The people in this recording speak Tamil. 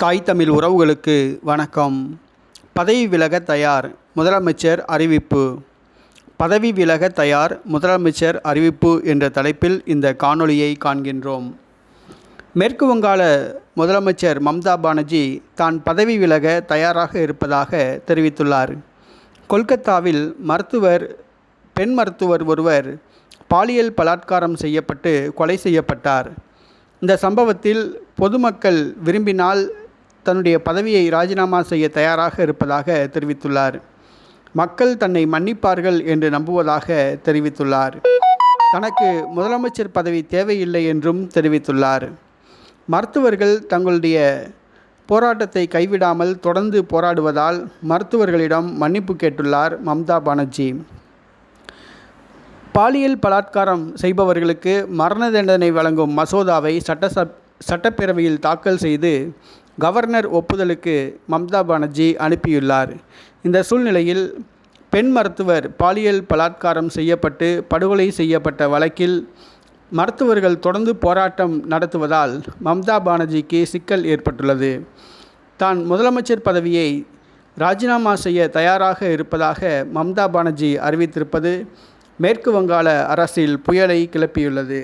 தாய் தமிழ் உறவுகளுக்கு வணக்கம். பதவி விலக தயார் முதலமைச்சர் அறிவிப்பு. பதவி விலக தயார் முதலமைச்சர் அறிவிப்பு என்ற தலைப்பில் இந்த காணொளியை காண்கின்றோம். மேற்கு வங்காள முதலமைச்சர் மம்தா பானர்ஜி தான் பதவி விலக தயாராக இருப்பதாக தெரிவித்துள்ளார். கொல்கத்தாவில் மருத்துவர் பெண் மருத்துவர் ஒருவர் பாலியல் பலாத்காரம் செய்யப்பட்டு கொலை செய்யப்பட்டார். இந்த சம்பவத்தில் பொதுமக்கள் விரும்பினால் தன்னுடைய பதவியை ராஜினாமா செய்ய தயாராக இருப்பதாக தெரிவித்துள்ளார். மக்கள் தன்னை மன்னிப்பார்கள் என்று நம்புவதாக தெரிவித்துள்ளார். தனக்கு முதலமைச்சர் பதவி தேவையில்லை என்றும் தெரிவித்துள்ளார். மருத்துவர்கள் தங்களுடைய போராட்டத்தை கைவிடாமல் தொடர்ந்து போராடுவதால் மருத்துவர்களிடம் மன்னிப்பு கேட்டுள்ளார் மம்தா பானர்ஜி. பாலியல் பலாத்காரம் செய்பவர்களுக்கு மரண தண்டனை வழங்கும் மசோதாவை சட்டசப் சட்டப்பேரவையில் தாக்கல் செய்து கவர்னர் ஒப்புதலுக்கு மம்தா பானர்ஜி அனுப்பியுள்ளார். இந்த சூழ்நிலையில் பெண் மருத்துவர் பாலியல் பலாத்காரம் செய்யப்பட்டு படுகொலை செய்யப்பட்ட வழக்கில் மருத்துவர்கள் தொடர்ந்து போராட்டம் நடத்துவதால் மம்தா பானர்ஜிக்கு சிக்கல் ஏற்பட்டுள்ளது. தான் முதலமைச்சர் பதவியை ராஜினாமா செய்ய தயாராக இருப்பதாக மம்தா பானர்ஜி அறிவித்திருப்பது மேற்கு வங்காள அரசில் புயலை கிளப்பியுள்ளது.